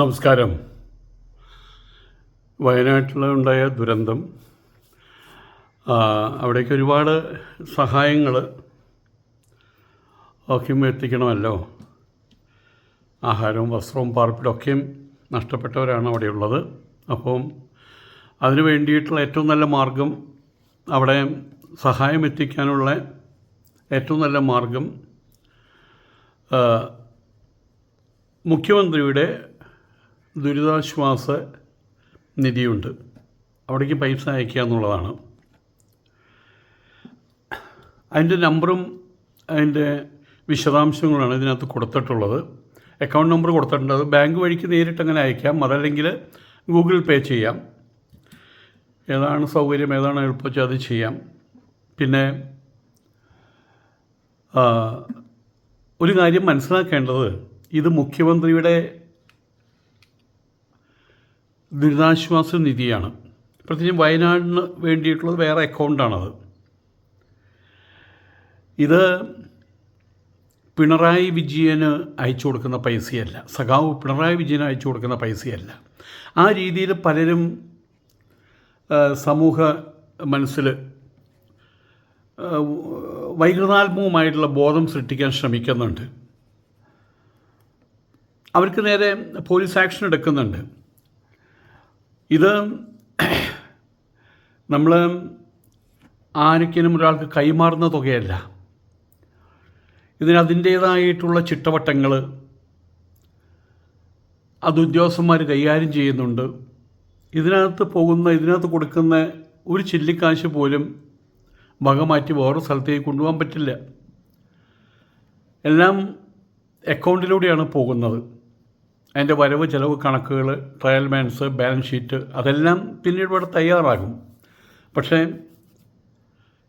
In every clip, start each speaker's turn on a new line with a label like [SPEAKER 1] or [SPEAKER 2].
[SPEAKER 1] നമസ്കാരം. വയനാട്ടിലുണ്ടായ ദുരന്തം അവിടേക്ക് ഒരുപാട് സഹായങ്ങൾ ഒക്കെയും എത്തിക്കണമല്ലോ. ആഹാരവും വസ്ത്രവും പാർപ്പിടമൊക്കെയും നഷ്ടപ്പെട്ടവരാണ് അവിടെയുള്ളത്. അപ്പം അതിന് വേണ്ടിയിട്ടുള്ള ഏറ്റവും നല്ല മാർഗം അവിടെ സഹായം എത്തിക്കാനുള്ള ഏറ്റവും നല്ല മാർഗം മുഖ്യമന്ത്രിയുടെ ദുരിതാശ്വാസ നിധിയുണ്ട്. അവിടേക്ക് പൈസ അയക്കുക എന്നുള്ളതാണ്. അതിന്റെ നമ്പറും അതിന്റെ വിശദാംശങ്ങളാണ് ഇതിനകത്ത് കൊടുത്തിട്ടുള്ളത്. അക്കൗണ്ട് നമ്പർ കൊടുത്തിട്ടുണ്ട്. അത് ബാങ്ക് വഴിക്ക് നേരിട്ട് അങ്ങനെ അയക്കാം അതല്ലെങ്കിൽ ഗൂഗിൾ പേ ചെയ്യാം. ഏതാണ് സൗകര്യം ഏതാണ് എളുപ്പം അത് ചെയ്യാം. പിന്നെ ഒരു കാര്യം മനസ്സിലാക്കേണ്ടത് ഇത് മുഖ്യമന്ത്രിയുടെ ദുരിതാശ്വാസ നിധിയാണ്. പ്രത്യേകിച്ച് വയനാടിന് വേണ്ടിയിട്ടുള്ളത് വേറെ അക്കൗണ്ടാണത്. ഇത് പിണറായി വിജയന് അയച്ചു കൊടുക്കുന്ന പൈസയല്ല. സഖാവ് പിണറായി വിജയന് അയച്ചു കൊടുക്കുന്ന പൈസയല്ല. ആ രീതിയിൽ പലരും സമൂഹ മനസ്സിൽ വൈകൃതാത്മകമായിട്ടുള്ള ബോധം സൃഷ്ടിക്കാൻ ശ്രമിക്കുന്നുണ്ട്. അവർക്ക് നേരെ പോലീസ് ആക്ഷൻ എടുക്കുന്നുണ്ട്. ഇത് നമ്മൾ ആരൊക്കെയും ഒരാൾക്ക് കൈമാറുന്ന തുകയല്ല. ഇതിന് അതിന്റേതായിട്ടുള്ള ചിട്ടവട്ടങ്ങൾ അത് ഉദ്യോഗസ്ഥന്മാർ കൈകാര്യം ചെയ്യുന്നുണ്ട്. ഇതിനകത്ത് പോകുന്ന ഇതിനകത്ത് കൊടുക്കുന്ന ഒരു ചില്ലിക്കാശ് പോലും വക മാറ്റി വേറെ സ്ഥലത്തേക്ക് കൊണ്ടുപോകാൻ പറ്റില്ല. എല്ലാം അക്കൗണ്ടിലൂടെയാണ് പോകുന്നത്. അതിന്റെ വരവ് ചിലവ് കണക്കുകൾ ട്രയൽ ബാലൻസ് ബാലൻസ് ഷീറ്റ് അതെല്ലാം പിന്നീട് ഇവിടെ തയ്യാറാകും. പക്ഷേ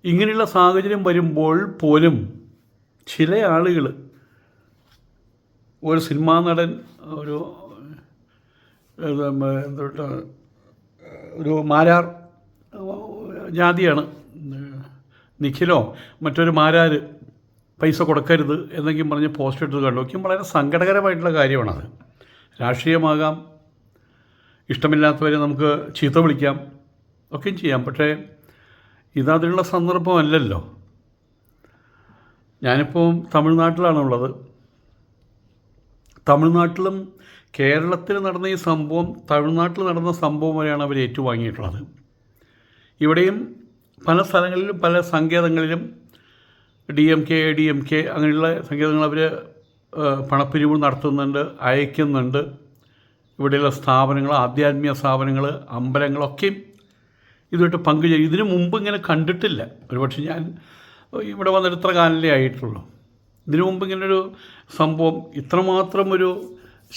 [SPEAKER 1] ഇങ്ങനെയുള്ള സാഹചര്യം വരുമ്പോൾ പോലും ചില ആളുകൾ ഒരു സിനിമാ നടൻ ഒരു എന്തുട്ടാ ഒരു മാരാർ ജാതിയാണ് നിഖിലോ മറ്റൊരു മാരാർ പൈസ കൊടുക്കരുത് എന്നെങ്കിലും പറഞ്ഞ് പോസ്റ്റ് ഇട്ടത് കണ്ടു. വളരെ സങ്കടകരമായിട്ടുള്ള കാര്യമാണത്. രാഷ്ട്രീയമാകാം. ഇഷ്ടമില്ലാത്തവരെ നമുക്ക് ചീത്ത വിളിക്കാം. ഒക്കെയും ചെയ്യാം. പക്ഷേ ഇതതിനുള്ള സന്ദർഭമല്ലല്ലോ. ഞാനിപ്പോൾ തമിഴ്നാട്ടിലാണുള്ളത്. തമിഴ്നാട്ടിലും കേരളത്തിൽ നടന്ന ഈ സംഭവം തമിഴ്നാട്ടിൽ നടന്ന സംഭവം വരെയാണ് അവർ ഏറ്റുവാങ്ങിയിട്ടുള്ളത്. ഇവിടെയും പല സ്ഥലങ്ങളിലും പല സങ്കേതങ്ങളിലും D M K D M K അങ്ങനെയുള്ള സങ്കേതങ്ങൾ അവർ പണപ്പിരിവ് നടത്തുന്നുണ്ട് അയക്കുന്നുണ്ട്. ഇവിടെയുള്ള സ്ഥാപനങ്ങൾ ആധ്യാത്മിക സ്ഥാപനങ്ങൾ അമ്പലങ്ങളൊക്കെയും ഇതുമായിട്ട് പങ്കുചേരും. ഇതിനു മുമ്പ് ഇങ്ങനെ കണ്ടിട്ടില്ല. ഒരുപക്ഷെ ഞാൻ ഇവിടെ വന്നിട്ട് ഇത്ര കാലല്ലേ ആയിട്ടുള്ളൂ. ഇതിനു മുമ്പ് ഇങ്ങനൊരു സംഭവം ഇത്രമാത്രം ഒരു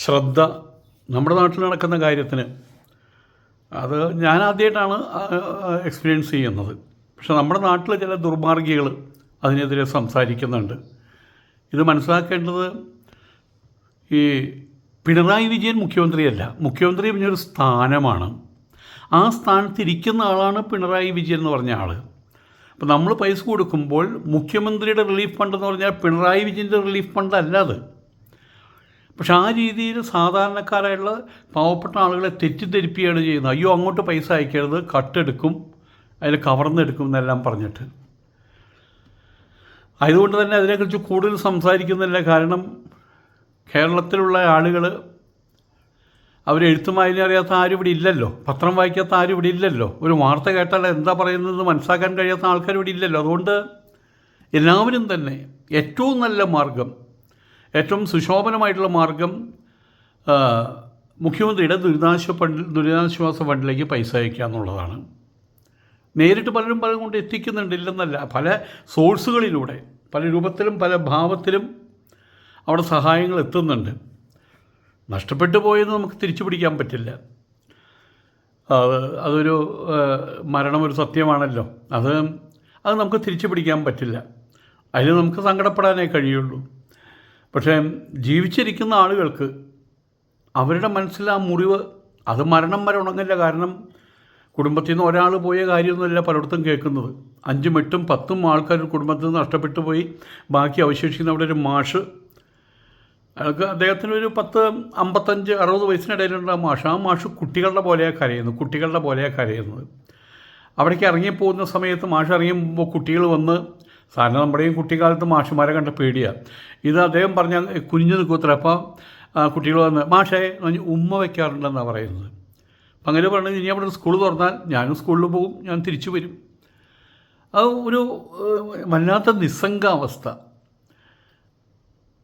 [SPEAKER 1] ശ്രദ്ധ നമ്മുടെ നാട്ടിൽ നടക്കുന്ന കാര്യത്തിന്. അത് ഞാൻ ആദ്യമായിട്ടാണ് എക്സ്പീരിയൻസ് ചെയ്യുന്നത്. പക്ഷെ നമ്മുടെ നാട്ടിൽ ചില ദുർമാർഗികൾ അതിനെതിരെ സംസാരിക്കുന്നുണ്ട്. ഇത് മനസ്സിലാക്കേണ്ടത് ഈ പിണറായി വിജയൻ മുഖ്യമന്ത്രിയല്ല. മുഖ്യമന്ത്രി പറഞ്ഞൊരു സ്ഥാനമാണ്. ആ സ്ഥാനത്ത് ഇരിക്കുന്ന ആളാണ് പിണറായി വിജയൻ എന്ന് പറഞ്ഞ ആൾ അപ്പോൾ നമ്മൾ പൈസ കൊടുക്കുമ്പോൾ മുഖ്യമന്ത്രിയുടെ റിലീഫ് ഫണ്ട് എന്ന് പറഞ്ഞാൽ പിണറായി വിജയന്റെ റിലീഫ് ഫണ്ട് അല്ല അത്. പക്ഷെ ആ രീതിയിൽ സാധാരണക്കാരായുള്ള പാവപ്പെട്ട ആളുകളെ തെറ്റിദ്ധരിപ്പിക്കുകയാണ് ചെയ്യുന്നത്. അയ്യോ അങ്ങോട്ട് പൈസ അയക്കരുത് കട്ടെടുക്കും അതിൽ കവർന്നെടുക്കും എന്നെല്ലാം പറഞ്ഞിട്ട്. അതുകൊണ്ട് തന്നെ അതിനെക്കുറിച്ച് കൂടുതൽ സംസാരിക്കുന്നില്ല കാരണം കേരളത്തിലുള്ള ആളുകൾ അവരെഴുത്തും വായന അറിയാത്ത ആരും ഇവിടെ ഇല്ലല്ലോ. പത്രം വായിക്കാത്ത ആരും ഇവിടെ ഇല്ലല്ലോ. ഒരു വാർത്ത കേട്ടാൽ എന്താ പറയുന്നത് മനസ്സിലാക്കാൻ കഴിയാത്ത ആൾക്കാർ ഇവിടെ ഇല്ലല്ലോ. അതുകൊണ്ട് എല്ലാവരും തന്നെ ഏറ്റവും നല്ല മാർഗം ഏറ്റവും സുശോഭനമായിട്ടുള്ള മാർഗം മുഖ്യമന്ത്രിയുടെ ദുരിതാശ്വാസ ഫണ്ട് ദുരിതാശ്വാസ ഫണ്ടിലേക്ക് പൈസ അയക്കുക എന്നുള്ളതാണ്. നേരിട്ട് പലരും പലരും കൊണ്ട് എത്തിക്കുന്നുണ്ട് ഇല്ലെന്നല്ല പല സോഴ്സുകളിലൂടെ പല രൂപത്തിലും പല ഭാവത്തിലും അവിടെ സഹായങ്ങൾ എത്തുന്നുണ്ട്. നഷ്ടപ്പെട്ടു പോയെന്ന് നമുക്ക് തിരിച്ചു പിടിക്കാൻ പറ്റില്ല. അതൊരു മരണം ഒരു സത്യമാണല്ലോ. അത് അത് നമുക്ക് തിരിച്ചു പിടിക്കാൻ പറ്റില്ല. അതിൽ നമുക്ക് സങ്കടപ്പെടാനേ കഴിയുള്ളൂ. പക്ഷേ ജീവിച്ചിരിക്കുന്ന ആളുകൾക്ക് അവരുടെ മനസ്സിൽ ആ മുറിവ് അത് മരണം വരെ ഉണങ്ങില്ല. കാരണം കുടുംബത്തിൽ നിന്ന് ഒരാൾ പോയ കാര്യമൊന്നുമല്ല പലയിടത്തും കേൾക്കുന്നത്. അഞ്ചും എട്ടും പത്തും ആൾക്കാർ കുടുംബത്തിൽ നിന്ന് നഷ്ടപ്പെട്ടു പോയി. ബാക്കി അവശേഷിക്കുന്ന അവിടെ ഒരു മാഷ്. അയാൾക്ക് അദ്ദേഹത്തിന് ഒരു പത്ത് അമ്പത്തഞ്ച് അറുപത് വയസ്സിനിടയിലുള്ള മാഷ്. ആ മാഷ് കുട്ടികളുടെ പോലെയാണ് കരയുന്നത് കുട്ടികളുടെ പോലെയാണ് കരയുന്നത്. അവിടേക്ക് ഇറങ്ങിപ്പോകുന്ന സമയത്ത് മാഷ് ഇറങ്ങിയുമ്പോൾ കുട്ടികൾ വന്ന് സാധാരണ നമ്മുടെയും കുട്ടിക്കാലത്ത് മാഷുമാരെ കണ്ട പേടിയാണ് ഇത് അദ്ദേഹം പറഞ്ഞ കുഞ്ഞു നിൽക്കൂത്ര അപ്പം കുട്ടികൾ വന്ന് മാഷേ ഉമ്മ വയ്ക്കാറുണ്ടെന്നാണ് പറയുന്നത്. അങ്ങനെ പറഞ്ഞു ഇനി അവിടെ സ്കൂൾ തുറന്നാൽ ഞാനും സ്കൂളിൽ പോകും ഞാൻ തിരിച്ചു വരും. അത് ഒരു വല്ലാത്ത നിസ്സംഗാവസ്ഥ.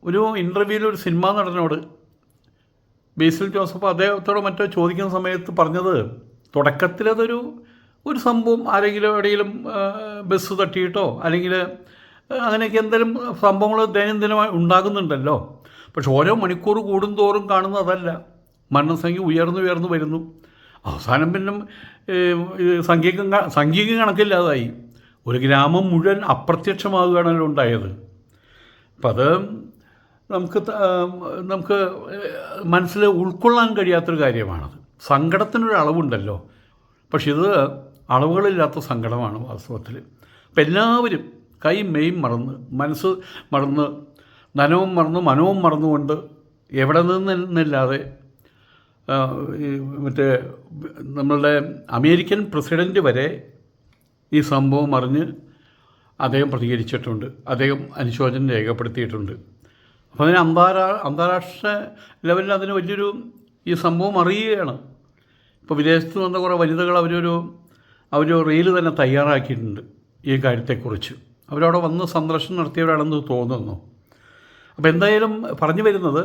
[SPEAKER 1] ഒരു ഇന്റർവ്യൂവിൽ ഒരു സിനിമാ നടനോട് ബേസിൽ ജോസഫ് അദ്ദേഹത്തോട് മറ്റോ ചോദിക്കുന്ന സമയത്ത് പറഞ്ഞത് തുടക്കത്തിലതൊരു ഒരു സംഭവം ആരെങ്കിലും എവിടെയെങ്കിലും ബസ് തട്ടിയിട്ടോ അല്ലെങ്കിൽ അങ്ങനെയൊക്കെ എന്തെങ്കിലും സംഭവങ്ങൾ ദൈനംദിനമായി ഉണ്ടാകുന്നുണ്ടല്ലോ. പക്ഷെ ഓരോ മണിക്കൂർ കൂടുന്തോറും കാണുന്നതല്ല. മരണസംഖ്യ ഉയർന്നു ഉയർന്നു വരുന്നു. അവസാനം പിന്നെ സംഖ്യക്കും സംഖ്യക്കും കണക്കില്ലാതായി. ഒരു ഗ്രാമം മുഴുവൻ അപ്രത്യക്ഷമാകുകയാണല്ലോ ഉണ്ടായത്. അപ്പം അത് നമുക്ക് നമുക്ക് മനസ്സിൽ ഉൾക്കൊള്ളാൻ കഴിയാത്തൊരു കാര്യമാണത്. സങ്കടത്തിനൊരു അളവുണ്ടല്ലോ. പക്ഷെ ഇത് അളവുകളില്ലാത്ത സങ്കടമാണ് വാസ്തവത്തിൽ. അപ്പം എല്ലാവരും കൈ മെയ്യും മറന്ന് മനസ്സ് മറന്ന് ധനവും മറന്ന് മനവും മറന്നുകൊണ്ട് എവിടെ നിന്നില്ലാതെ മറ്റേ നമ്മളുടെ അമേരിക്കൻ പ്രസിഡന്റ് വരെ ഈ സംഭവം അറിഞ്ഞ് അദ്ദേഹം പ്രതികരിച്ചിട്ടുണ്ട്. അദ്ദേഹം അനുശോചനം രേഖപ്പെടുത്തിയിട്ടുണ്ട്. അപ്പോൾ അതിന് അന്താരാ അന്താരാഷ്ട്ര ലെവലിൽ അതിന് വലിയൊരു ഈ സംഭവം അറിയുകയാണ്. ഇപ്പോൾ വിദേശത്ത് വന്ന കുറേ വനിതകൾ അവരൊരു അവരൊരു റീൽ തന്നെ തയ്യാറാക്കിയിട്ടുണ്ട് ഈ കാര്യത്തെക്കുറിച്ച്. അവരവിടെ വന്ന് സന്ദർശനം നടത്തിയവരാണെന്ന് തോന്നുന്നു. അപ്പോൾ എന്തായാലും പറഞ്ഞു വരുന്നത്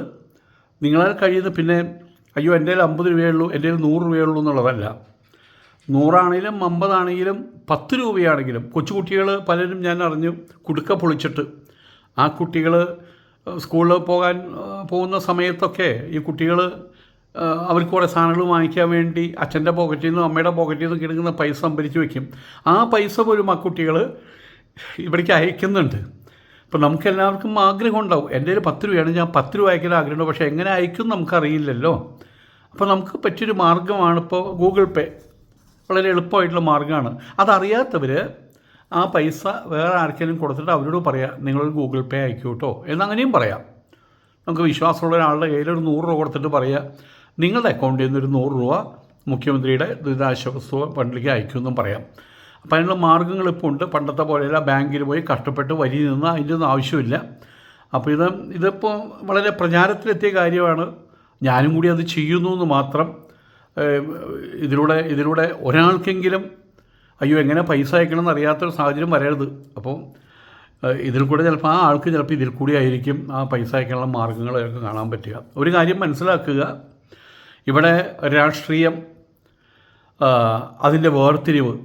[SPEAKER 1] നിങ്ങളാൽ കഴിയുന്ന പിന്നെ അയ്യോ എന്റെ കയ്യിൽ അമ്പത് രൂപയേ ഉള്ളൂ എന്റെ കയ്യിൽ നൂറ് രൂപയേ ഉള്ളൂ എന്നുള്ളതല്ല. നൂറാണെങ്കിലും അമ്പതാണെങ്കിലും പത്ത് രൂപയാണെങ്കിലും കൊച്ചുകുട്ടികൾ പലരും ഞാൻ അറിഞ്ഞു കുടുക്ക പൊളിച്ചിട്ട്. ആ കുട്ടികൾ സ്കൂളിൽ പോകാൻ പോകുന്ന സമയത്തൊക്കെ ഈ കുട്ടികൾ അവർക്ക് കുറേ സാധനങ്ങൾ വാങ്ങിക്കാൻ വേണ്ടി അച്ഛന്റെ പോക്കറ്റിൽ നിന്നും അമ്മയുടെ പോക്കറ്റിൽ നിന്നും കിടക്കുന്ന പൈസ സംഭരിച്ച് വയ്ക്കും ആ പൈസ പോലും ആ കുട്ടികൾ ഇവിടേക്ക് അയക്കുന്നുണ്ട്. അപ്പോൾ നമുക്ക് എല്ലാവർക്കും ആഗ്രഹം ഉണ്ടാവും. എന്റെ കയ്യിൽ പത്ത് രൂപയാണ് ഞാൻ പത്ത് രൂപ അയക്കാൻ ആഗ്രഹമുണ്ട്. പക്ഷേ എങ്ങനെ അയക്കും നമുക്കറിയില്ലല്ലോ. അപ്പോൾ നമുക്ക് പറ്റിയൊരു മാർഗമാണ് ഇപ്പോൾ ഗൂഗിൾ പേ വളരെ എളുപ്പമായിട്ടുള്ള മാർഗമാണ് അതറിയാത്തവർ ആ പൈസ വേറെ ആർക്കെങ്കിലും കൊടുത്തിട്ട് അവരോട് പറയാം നിങ്ങൾ ഗൂഗിൾ പേ അയക്കൂ കേട്ടോ എന്നങ്ങനെയും പറയാം. നമുക്ക് വിശ്വാസമുള്ള ഒരാളുടെ കയ്യിൽ ഒരു നൂറ് രൂപ കൊടുത്തിട്ട് പറയുക നിങ്ങളുടെ അക്കൗണ്ടിൽ നിന്ന് ഒരു നൂറ് രൂപ മുഖ്യമന്ത്രിയുടെ ദുരിതാശ്വാസ ഫണ്ടിലേക്ക് അയക്കുമെന്നും പറയാം. അപ്പോൾ അതിനുള്ള മാർഗങ്ങൾ ഇപ്പോൾ ഉണ്ട്. പണ്ടത്തെ പോലെയല്ല ബാങ്കിൽ പോയി കഷ്ടപ്പെട്ട് വരി നിന്ന് അതിന്റെ ഒന്നും ആവശ്യമില്ല. അപ്പോൾ ഇത് ഇതിപ്പോൾ വളരെ പ്രചാരത്തിലെത്തിയ കാര്യമാണ്. ഞാനും കൂടി അത് ചെയ്യുന്നു എന്ന് മാത്രം ഇതിലൂടെ ഇതിലൂടെ ഒരാൾക്കെങ്കിലും അയ്യോ എങ്ങനെ പൈസ അയക്കണമെന്ന് അറിയാത്തൊരു സാഹചര്യം വരരുത്. അപ്പോൾ ഇതിൽ കൂടെ ചിലപ്പോൾ ആ ആൾക്ക് ചിലപ്പോൾ ഇതിൽ കൂടി ആയിരിക്കും ആ പൈസ അയക്കാനുള്ള മാർഗങ്ങളൊക്കെ കാണാൻ പറ്റുക. ഒരു കാര്യം മനസ്സിലാക്കുക. ഇവിടെ രാഷ്ട്രീയം അതിന്റെ വേർതിരിവ്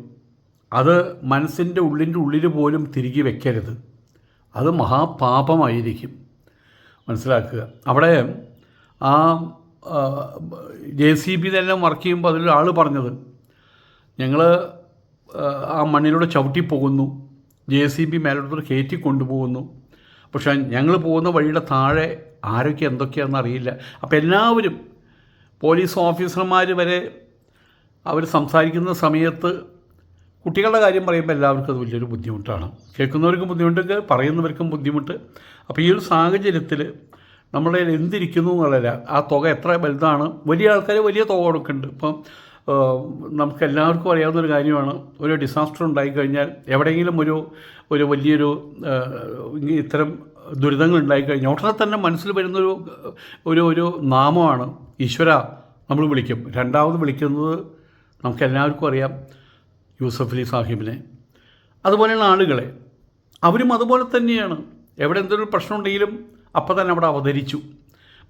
[SPEAKER 1] അത് മനസ്സിന്റെ ഉള്ളിന്റെ ഉള്ളിൽ പോലും തിരികെ വയ്ക്കരുത് അത് മഹാപാപമായിരിക്കും. മനസ്സിലാക്കുക. അവിടെ ആ ജെ സി ബി തന്നെ വർക്ക് ചെയ്യുമ്പോൾ അതിലൊരാൾ പറഞ്ഞത് ഞങ്ങൾ ആ മണ്ണിലൂടെ ചവിട്ടി പോകുന്നു. ജെ സി ബി മേലോട്ട് കയറ്റി കൊണ്ടുപോകുന്നു. പക്ഷേ ഞങ്ങൾ പോകുന്ന വഴിയുടെ താഴെ ആരൊക്കെ എന്തൊക്കെയാണെന്ന് അറിയില്ല. അപ്പോൾ എല്ലാവരും പോലീസ് ഓഫീസർമാർ വരെ അവർ സംസാരിക്കുന്ന സമയത്ത് കുട്ടികളുടെ കാര്യം പറയുമ്പോൾ എല്ലാവർക്കും അത് വലിയൊരു ബുദ്ധിമുട്ടാണ്. കേൾക്കുന്നവർക്കും ബുദ്ധിമുട്ട് പറയുന്നവർക്കും ബുദ്ധിമുട്ട്. അപ്പോൾ ഈ ഒരു സാഹചര്യത്തിൽ നമ്മുടെ കയ്യിൽ എന്തിരിക്കുന്നു എന്നുള്ളതല്ല. ആ തുക എത്ര വലുതാണ്? വലിയ ആൾക്കാർ വലിയ തുക കൊടുക്കുന്നുണ്ട്. ഇപ്പം നമുക്ക് എല്ലാവർക്കും അറിയാവുന്നൊരു കാര്യമാണ്. ഒരു ഡിസാസ്റ്റർ ഉണ്ടായിക്കഴിഞ്ഞാൽ എവിടെയെങ്കിലും ഒരു ഒരു വലിയൊരു ഇത്തരം ദുരിതങ്ങൾ ഉണ്ടായിക്കഴിഞ്ഞാൽ ഉടനെ തന്നെ മനസ്സിൽ വരുന്നൊരു ഒരു ഒരു നാമമാണ് ഈശ്വര നമ്മൾ വിളിക്കും. രണ്ടാമത് വിളിക്കുന്നത് നമുക്കെല്ലാവർക്കും അറിയാം യൂസഫ് അലി സാഹിബിനെ. അതുപോലെയുള്ള ആളുകളെ. അവരും അതുപോലെ തന്നെയാണ്. എവിടെ എന്തൊരു പ്രശ്നം ഉണ്ടെങ്കിലും അപ്പം തന്നെ അവിടെ അവതരിച്ചു.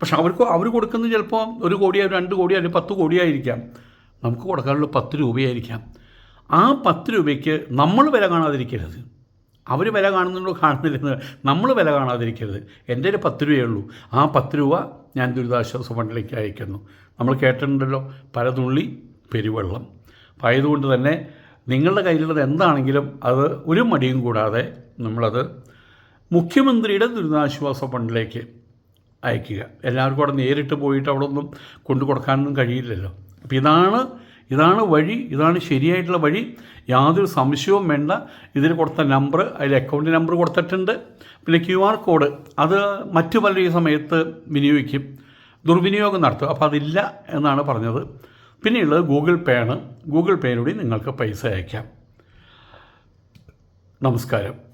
[SPEAKER 1] പക്ഷെ അവർക്ക് അവർ കൊടുക്കുന്നത് ചിലപ്പോൾ ഒരു കോടിയോ രണ്ട് കോടിയോ അല്ലെങ്കിൽ പത്ത് കോടിയായിരിക്കാം. നമുക്ക് കൊടുക്കാനുള്ള പത്ത് രൂപയായിരിക്കാം. ആ പത്ത് രൂപയ്ക്ക് നമ്മൾ വില കാണാതിരിക്കരുത്. അവർ വില കാണുന്നുണ്ടോ കാണുന്നില്ലെന്ന് നമ്മൾ വില കാണാതിരിക്കരുത്. എന്റെ ഒരു പത്ത് രൂപയേ ഉള്ളൂ. ആ പത്ത് രൂപ ഞാൻ ദുരിതാശ്വാസ ഫണ്ടിലേക്ക് അയക്കുന്നു. നമ്മൾ കേട്ടിട്ടുണ്ടല്ലോ പലതുള്ളി പെരുവെള്ളം. അപ്പം ആയതുകൊണ്ട് തന്നെ നിങ്ങളുടെ കയ്യിലുള്ളത് എന്താണെങ്കിലും അത് ഒരു മടിയും കൂടാതെ നമ്മളത് മുഖ്യമന്ത്രിയുടെ ദുരിതാശ്വാസ ഫണ്ടിലേക്ക് അയക്കുക. എല്ലാവർക്കും അവിടെ നേരിട്ട് പോയിട്ട് അവിടെ ഒന്നും കൊണ്ടു കൊടുക്കാനൊന്നും കഴിയില്ലല്ലോ. അപ്പോൾ ഇതാണ് ഇതാണ് വഴി ഇതാണ് ശരിയായിട്ടുള്ള വഴി. യാതൊരു സംശയവും വേണ്ട. ഇതിൽ കൊടുത്ത നമ്പർ അതിൽ അക്കൗണ്ട് നമ്പർ കൊടുത്തിട്ടുണ്ട്. പിന്നെ ക്യു ആർ കോഡ് അത് മറ്റു പല സമയത്ത് വിനിയോഗിക്കും. ദുർവിനിയോഗം നടത്തും. അപ്പോൾ അതില്ല എന്നാണ് പറഞ്ഞത്. പിന്നെയുള്ളത് ഗൂഗിൾ പേ ആണ്. ഗൂഗിൾ പേയിലൂടെ നിങ്ങൾക്ക് പൈസ അയക്കാം. നമസ്കാരം.